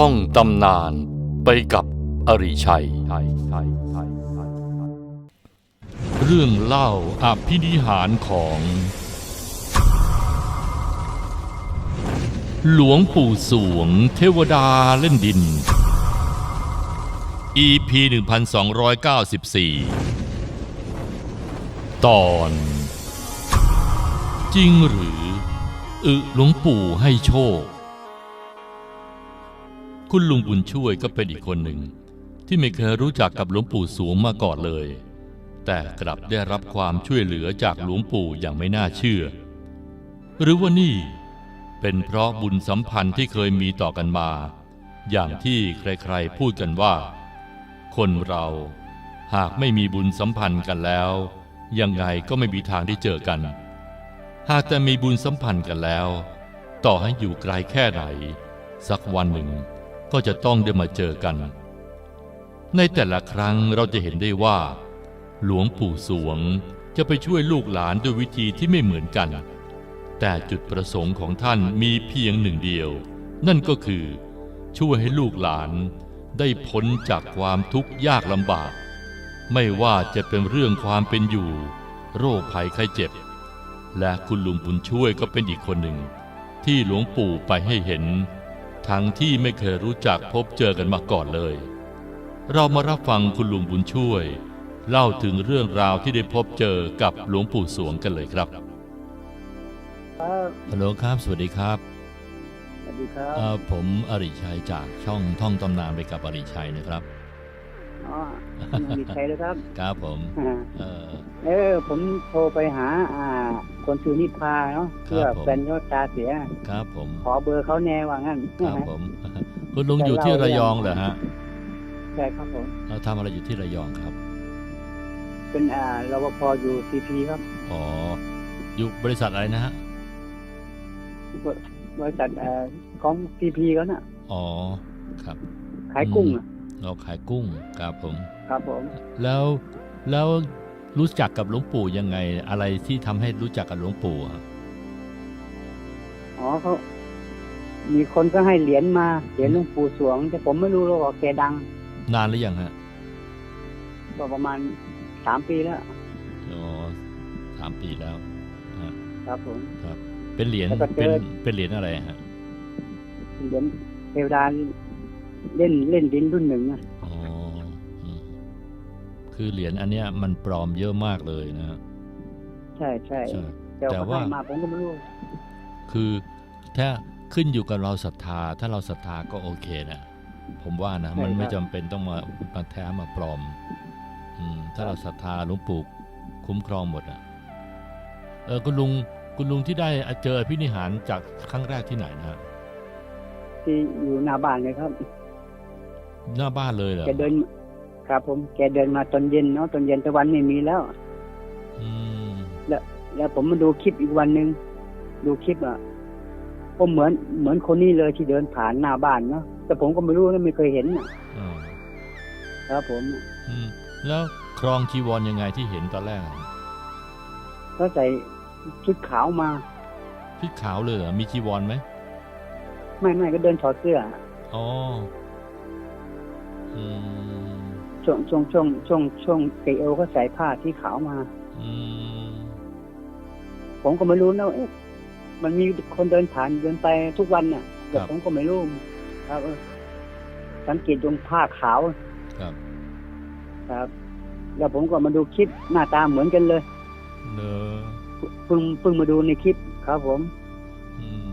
ท่องตำนานไปกับอริชัย เรื่องเล่าอภินิหารของ หลวงปู่สวงเทวดาเล่นดิน EP 1294 ตอน จริงหรือ อึหลวงปู่ให้โชค คุณลุงบุญช่วยก็เป็นอีกคนหนึ่ง ที่ไม่เคยรู้จักกับหลวงปู่สวงมาก่อนเลย แต่กลับได้รับความช่วยเหลือจากหลวงปู่อย่างไม่น่าเชื่อ หรือว่านี่เป็นเพราะบุญสัมพันธ์ที่เคยมีต่อกันมา อย่างที่ใครๆพูดกันว่า คนเราหากไม่มีบุญสัมพันธ์กันแล้ว ยังไงก็ไม่มีทางได้เจอกัน หากแต่มีบุญสัมพันธ์กันแล้ว ต่อให้อยู่ไกลแค่ไหน สักวันหนึ่ง ก็จะต้องได้มาเจอกัน ในแต่ละครั้งเราจะเห็นได้ว่า หลวงปู่สวงจะไปช่วยลูกหลานด้วยวิธีที่ไม่เหมือนกัน แต่จุดประสงค์ของท่านมีเพียงหนึ่งเดียว นั่นก็คือ ช่วยให้ลูกหลานได้พ้นจากความทุกข์ยากลำบาก ไม่ว่าจะเป็นเรื่องความเป็นอยู่ โรคภัยไข้เจ็บ และคุณลุงบุญช่วยก็เป็นอีกคนหนึ่ง ที่หลวงปู่ไปให้เห็น ทั้งที่ไม่เคยรู้จักพบเจอกันมาก่อนเลย เรามารับฟังคุณลุงบุญช่วย เล่าถึงเรื่องราวที่ได้พบเจอกับหลวงปู่สวงกันเลยครับครับฮัลโหลครับ สวัสดีครับ สวัสดีครับเอ่อผมอริชัยจากช่องท่องตำนานไปกับอริชัยนะครับ อ๋อคุณอดิชัยเลยครับ ครับผมอ่าเอ่อเออ ผมโทรไปหา อ่า คนชื่อนิพาเนาะครับเพื่อผมแฟนยอดตาเสีย ครับผม ขอเบอร์เขาแน่ว่างั้น ครับผม คุณลุงอยู่ที่ระยองเหรอฮะ ใช่ครับผมเราทำอะไรอยู่ที่ระยองครับ เป็นอ่ารปภอยู่ซีพีครับ อ๋อ อยู่บริษัทอะไรนะฮะ บริษัทเอ่อของซีพีเขาน่ะ อ๋อ ครับ ขายกุ้งอะ เราขายกุ้งครับผม ครับผม แล้วแล้วรู้จักกับหลวงปู่ยังไง อะไรที่ทำให้รู้จักกับหลวงปู่อะอ๋อเขามีคนก็ให้เหรียญมาเหรียญหลวงปู่สวง แต่ผมไม่รู้หรอกว่าแกดัง นานหรือยังฮะก็ประมาณสามปีแล้วอ๋อสามปีแล้วฮะครับผมครับ เป็นเหรียญแล้วก็เจเป็นอเป็นเหรียญอะไรฮะเหรียญเทวดา เล่นเล่นดินรุ่นหนึ่งอะอ๋ออืมคือเหรียญอันเนี้ยมันปลอมเยอะมากเลยนะฮะใช่ใช่ใช่แต่แต่เขาว่าให้มาผมก็ไม่รู้คือถ้าขึ้นอยู่กับเราศรัทธา ถ้าเราศรัทธาก็โอเคนะผมว่านะมันไม่จำเป็นต้องมามาแท้มาปลอม อืม ถ้าเราศรัทธาหลวงปู่คุ้มครองหมดอะ เออคุณลุงคุณลุงที่ได้เจอพินิหารจากครั้งแรกที่ไหนนะฮะที่อยู่หน้าบ้านเลยครับ หน้าบ้านเลยเหรอแกเดิน ครับ ผมแกเดินมาตอนเย็นเนาะตอนเย็นตะวันไม่มีแล้วอืมแล้วผมมาดูคลิปอีกวันหนึ่งดูคลิปอะผมเหมือนเหมือนคนนี้เลยที่เดินผ่านหน้าบ้านเนาะแต่ผมก็ไม่รู้นะไม่เคยเห็นน่ะอ่าครับผมอืมแล้วครองจีวรยังไงที่เห็นตอนแรกอะเขาใส่ชุดขาวมาพิษขาวเลยเหรอมีจีวรไหมไม่ไม่ก็เดินถอดเสื้ออ๋ออืม ช่วงช่วงช่วงช่วงช่วงเกเอวเขาใส่ผ้าที่ขาวมาอืมผมก็ไม่รู้นะว่าเอ๊ะมันมีคนเดินผ่านเดินไปทุกวันน่ะแต่ครับผมก็ไม่รู้ครับเออสังเกตตรงผ้าขาวครับ ครับ แล้วผมก็มาดูคลิปหน้าตาเหมือนกันเลยเนอะเพิ่งเพิ่งมาดูในคลิปครับผมอืม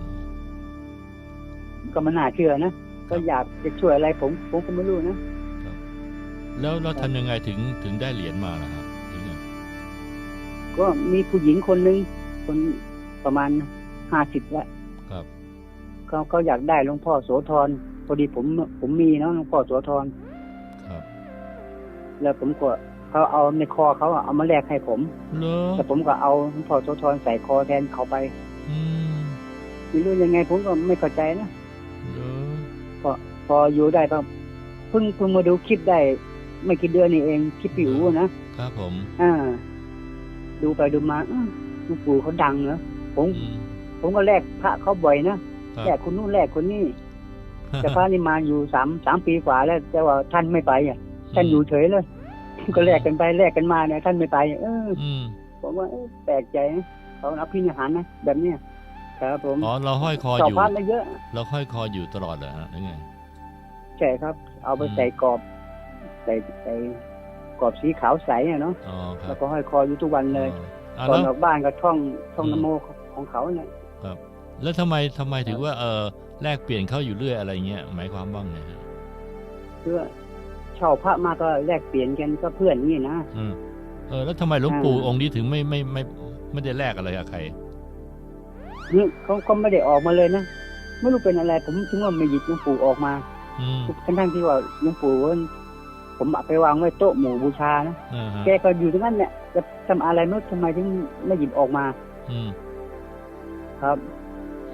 ก็ไมันน่าเชื่อนะ ก็อยากจะช่วยอะไรผมผมก็ไม่รู้นะแล้วเราทำยังไงถึงถึงได้เหรียญมาล่ะครับถึงไงก็มีผู้หญิงคนหนึ่งคนประมาณห้าสิบแล้วครับเขาเขาอยากได้หลวงพ่อโสธรพอดีผมผมมีเนาะหลวงพ่อโสธรครับ แล้วผมก็เขาเอาในคอเขาอะเอามาแลกให้ผมเลอแต่ผมก็เอาหลวงพ่อโสธรใส่คอแทนเขาไปอืมไม่รู้ยังไงผมก็ไม่เข้าใจนะเลอ พอพออยู่ได้ก็เพิ่งเพิ่งมาดูคลิปได้ ไม่กี่เดือนนี่เองคลิปพี่อู๋นะครับผม อ่า ดูไปดูมาอื้อหลวงปู่เขาดังเหรอผมอืมผมก็แลกพระเขาบ่อยนะครัแลกบคนนู้นแลกคนนี้คแต่พระนี่มาอยู่สามสามปีกว่าแล้ว แต่ว่าท่านไม่ไปอะ ท่านอยู่เฉยเลยก็แลกกันไปแลกกันมาเนี่ยท่านไม่ไปเอออืมผมว่าเอ๊ะแปลกใจนะเขานับพินิหารนะแบบเนี้ย ครับ ผมอ๋อเราห้อยคอชาอวยู่พระไม่เยอะ เราห้อยคออยู่ตลอดเหรอฮะหรือไงใช่ครับ เอาไปอืมใส่กรอบใส่ใส่กรอบสีขาวใสอะเนาะอ๋อครัแล้บวก็ห้อยคออยู่ทุกวันเลยอ๋ออะก่อนแล้วออกบ้านก็ท่องท่องอืมนโมของเขาเนี่ยครับ แล้วทำไมทำไมถึงว่าเออแลกเปลี่ยนเข้าอยู่เรื่อยอะไรเงี้ยหมายความว่าไงฮะเพื่อเช่าพระมาก็แลกเปลี่ยนกันก็เพื่อนนี่นะอืมเออแล้วทำไมหลวงปู่อ่าองค์นี้ถึงไม่ไม่ไม่ไม่ได้แลกอะไรกับใคร นี่เขาก็ไม่ได้ออกมาเลยนะไม่รู้เป็นอะไร ผมถึงว่าไม่หยิบหลวงปู่ออกมาอืมทั้งทั้งๆที่ว่าหลวงปู่ว่าผมเอาไปวางไว้โต๊ะหมู่บูชานะอ่าฮะแกก็อยู่ตรงนั้นเนี่ยจะทำอะไรไม่รู้ทำไมถึงไม่หยิบออกมาอืมครับ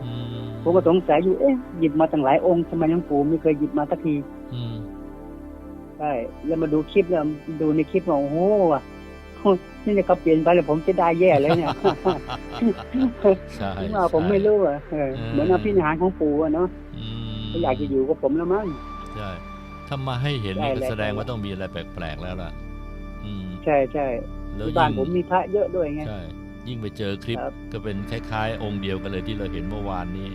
อืมผมก็สงสัยอยู่เอ๊ะหยิบมาตั้งหลายองค์ทำไมหลวงปู่ไม่เคยหยิบมาสักทีอืมใช่แล้วมาดูคลิปแล้วดูในคลิปว่าโอ้โหว่ะ นี่เนี่ยเขาเปลี่ยนไปแล้วผมจะได้แย่เลยเนี่ยใช่ว่าผมไม่รู้อะเออเออเหมือนอภินิหารของปู่อะเนาะอืมก็อยากจะอยู่กับผมแล้วมั้งใช่ถ้ามาให้เห็นได้นี่ก็เลยแสดงว่าต้องมีอะไรแปลกๆแล้วล่ะอืมใช่ใช่แล้วที่บ้านยิ่งผมมีพระเยอะด้วยไงใช่ยิ่งไปเจอคลิปครับก็เป็นคล้ายๆ องค์เดียวกันเลยที่เราเห็นเมื่อวานนี้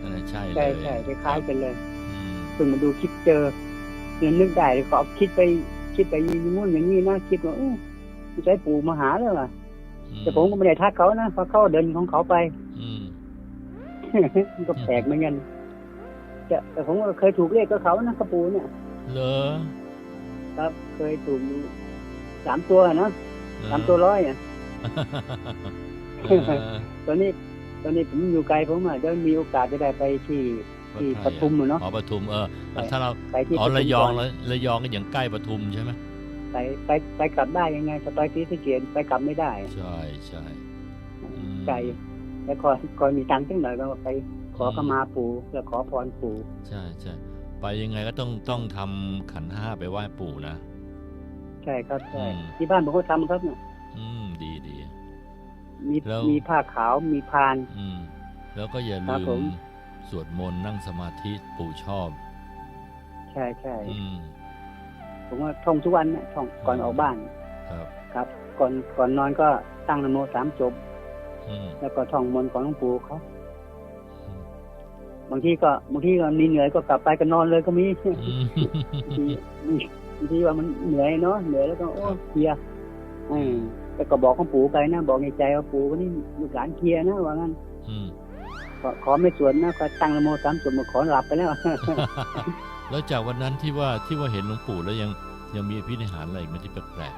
นั่นนะใช่เลยใช่ใช่คล้ายๆกันเลยอืมเพิ่งมาดูคลิปเจอเนี่ยนึกได้เลยก็เอาคิดไปคิดไปอย่างงู้นอย่างนี้นะคิดว่าเออ ใช้ปู่มาหาแล้วอะอืแต่ผมก็ไม่ได้ทักเขานะเพราะเขาเดินของเขาไป อืมมันก็แปลกเหมือนกันแต่แต่ผมก็เคยถูกเลขกับเขานะกระปูเนี่ย เหรอ ครับเคยถูกอยู่สามตัวนะสามตัวร้อยอะเออตอนนี้ ตอนนี้ผมอยู่ไกลผมอะเดี๋ยวมีโอกาสจะได้ไปที่ที่ปทุมอะเนาะอ๋อปทุมเออถ้าเราไปที่อ๋อปทุมระยองก่นแล้วระยองก็อย่างใกล้ปทุมใช่ไหม ไปไปไปกลับได้ยังไงสไปที่สะเกียนไปกลับไม่ได้ ใช่ใช่อืมไกลแล้วคอยคอยมีตังค์ตั้งหน่อยก็ไป ขอขมาปู่เพื่อขอพรปู่ใช่ใช่ไปยังไงก็ต้องต้องทำขันห้าไปไหว้ปู่นะใช่ครับใช่อืมที่บ้านผมก็ทำครับเนี่ยอืมดีดีมีแล้วมีผ้าขาวมีพาน อืม แล้วก็อย่าครัลืบผมมสวดมนต์นั่งสมาธิปู่ชอบ ใช่ใช่อืม ผมว่าท่องทุกวันเนี่ยท่องก่อนออกบ้านครับครับ ก่อนก่อนนอนก็ตั้งนโมสามจบอืมแล้วก็ท่องมนต์ของหลวงปู่เขาอืมบางทีก็บางทีก็มีเหนื่อยก็กลับไปก็นอนเลยก็มีอืมบางทีว่ามันเหนื่อยเนาะเหนื่อยแล้วก็โอ้เคลียร์อืมแต่ก็บอกของปู่ไปนะบอกในใจว่าปู่วันนี้ลูกหลานเคลียร์นะว่างั้นอืมขอขอไม่สวดนะก็ตั้งนโมสามจบมาขอหลับไปแล้ว แล้วจากวันนั้นที่ว่าที่ว่าเห็นหลวงปู่แล้วยังยังมีพิธีหารอะไรอีกไหมที่แปลก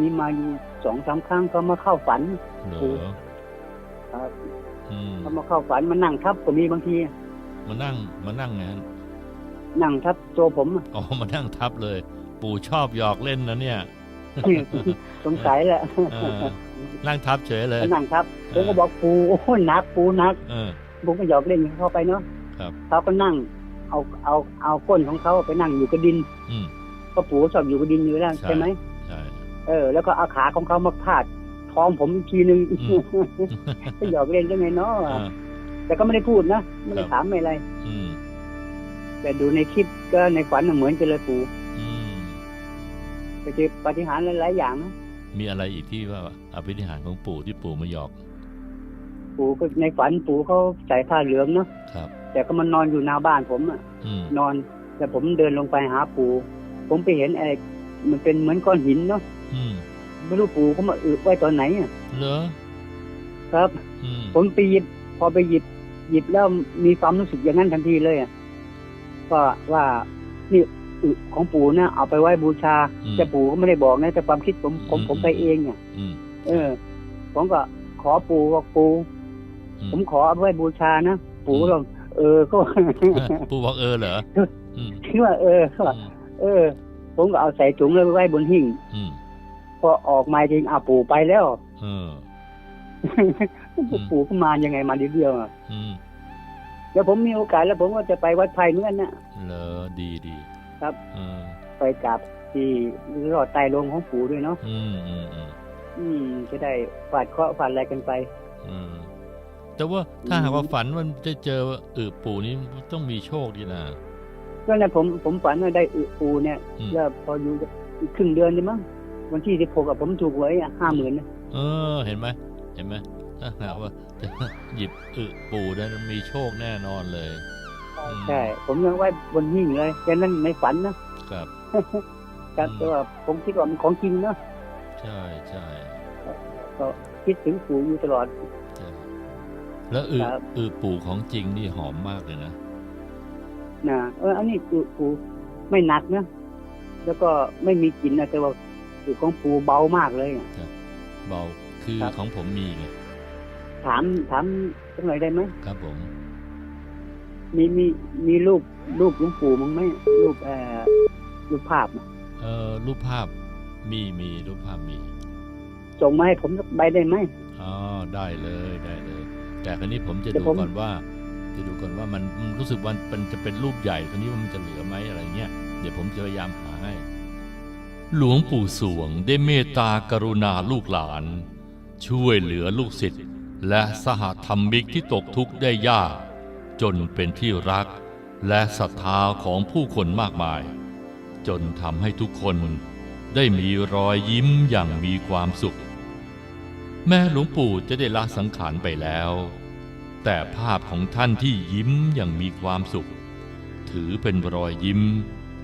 มีมาอยู่สองสามครั้งก็มาเข้าฝันๆเหรปู่อครับอืมเขามาเข้าฝันมานั่งทับก็มีบางทีมานั่งมานั่งไงฮะนั่งทับตัวผมอ๋อมานั่งทับเลย ปู่ชอบหยอกเล่นนะเนี่ยสงสัยแหละเออนั่งทับเฉยเลยมานั่งทับผมก็บอกปูโอ้ยหนักปูหนักเออผมก็หยอกเล่นกับเข้าไปเนาะครับเขาก็นั่ง เอาเอาเอาก้นของเขาไปนั่งอยู่กับดินอืมก็ปูชอบอยู่กับดินอยู่แล้วใช่ใช่ไหมใช่เออ แล้วก็เอาขาของเขามาพาดท้องผมอีกทีนึงอืมก็หยอกเล่นได้ไงเนาะเออแต่ก็ไม่ได้พูดนะไม่ได้ครับถามไม่อะไรอืมแต่ดูในคลิปก็ในฝันน่ะเหมือนกันเลยปูอืมไปเจอปาฏิหาริย์หลายๆอย่างนะมีอะไรอีกที่ว่าอภิธิหารของปู่ที่ปู่มาหยอก ปูก็ในฝันปูเขาใส่ผ้าเหลืองเนาะครับ แต่ก็มันนอนอยู่หน้าบ้านผมอะอืมนอน แต่ผมเดินลงไปหาปูผมไปเห็นไอ้มันเป็นเหมือนก้อนหินเนาะอืมไม่รู้ปูเขามาอึไว้ตอนไหนอะเหรอครับอืมผมไปหยิบ พอไปหยิบ หยิบแล้วมีความรู้สึกอย่างนั้นทันทีเลยอะว่าว่านี่อึของปู่นะเอาไปไว้บูชาอืมแต่ปู่ก็ไม่ได้บอกนะแต่ความคิดผมผมอืมผมไปเองอะอืมเออ ผมก็ขอปู่ว่าปู่อืมผมขอเอาไว้บูชานะปู่ก็ เออก็ปู่บอกเออเหรออืมคิดว่าเออเขาบอกเออ ผมก็เอาใส่ถุงแล้วไปไว้บนหิ้งอืมพอออกมาจริงอาปู่ไปแล้วเออมปู่ก็มายังไงมาเดียวๆอะอืมแล้วผมมีโอกาสแล้วผมก็จะไปวัดไผ่เหมือนกันนะเหรอดีดีครับเออไปกราบที่รอดใต้โลงของปู่ด้วยเนาะอืมอืมอืมอืมจะได้ฝาดเคราะห์ฝาดอะไรกันไป อืม แต่แต่ว่าถ้าหากว่าฝันมันจะเจออึปู่นี้ต้องมีโชคดีนะก็เนี่ยผมผมฝันว่าได้อึปูเนี่ยอืมแล้วพออยู่อีกครึ่งเดือนนี่มั้งวันที่สิบหกอะผมถูกหวยห้าหมื่นนะเออ เห็นไหมเห็นไหมถ้าหากว่าจะหยิบอึปู่ได้มีโชคแน่นอนเลยอืมใช่ผมยังไว้บนหิ้งเลยแค่นั้นในฝันนะครับครับอืมแต่ว่าผมคิดว่ามันของจริงเนาะใช่ใช่ก็คิดถึงปู่อยู่ตลอดใช่ แล้วอึครับอึปู่ของจริงนี่หอมมากเลยนะนะเอออันนี้อึปูไม่หนักนะแล้วก็ไม่มีกลิ่นนะแต่ว่าอึของปูเบามากเลยอะเบาคือครับของผมมีไงถามถามสักหน่อยได้ไหมครับผม มีมีมีรูปรูปหลวงปู่มั้งไหมรูปเอ่อรูปภาพอะเอ่อรูปภาพมีมีรูปภาพมีส่งมาให้ผมสักใบได้ไหมอ๋อได้เลยได้เลย แต่ครั้นี้ผมจะเดี๋ยดูวผมก่อนว่า จะดูก่อนว่ามันมันรู้สึกว่ามันจะเป็นรูปใหญ่ครั้นี้ว่ามันจะเหลือไหมอะไรเงี้ยเดี๋ยวผมจะพยายามหาให้ หลวงปู่สวงได้เมตตากรุณาลูกหลาน ช่วยเหลือลูกศิษย์และสหธรรมิกที่ตกทุกข์ได้ยาก จนเป็นที่รัก และศรัทธาของผู้คนมากมาย จนทำให้ทุกคนได้มีรอยยิ้มอย่างมีความสุข แม้หลวงปู่จะได้ละสังขารไปแล้ว แต่ภาพของท่านที่ยิ้มอย่างมีความสุข ถือเป็นรอยยิ้ม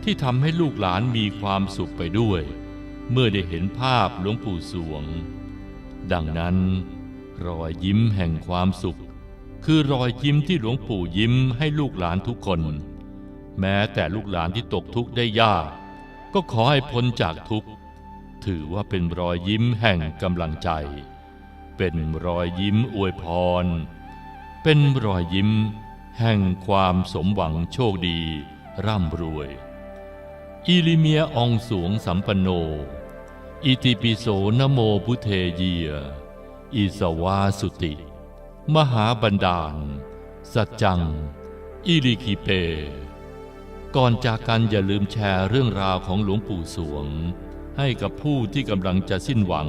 ที่ทำให้ลูกหลานมีความสุขไปด้วย เมื่อได้เห็นภาพหลวงปู่สวง ดังนั้น รอยยิ้มแห่งความสุข คือรอยยิ้มที่หลวงปู่ยิ้มให้ลูกหลานทุกคน แม้แต่ลูกหลานที่ตกทุกข์ได้ยาก ก็ขอให้พ้นจากทุกข์ถือว่าเป็นรอยยิ้มแห่งกำลังใจ เป็นรอยยิ้มอวยพร เป็นรอยยิ้ม แห่งความสมหวังโชคดีร่ำรวย อิลิเมียองสวงสัมปันโน อิติปิโสนโมพุเทเยีย อิสวาสุติ มหาบันดาล สัจจัง อิริคิเป ก่อนจากกันอย่าลืมแชร์เรื่องราวของหลวงปู่สวง ให้กับผู้ที่กำลังจะสิ้นหวัง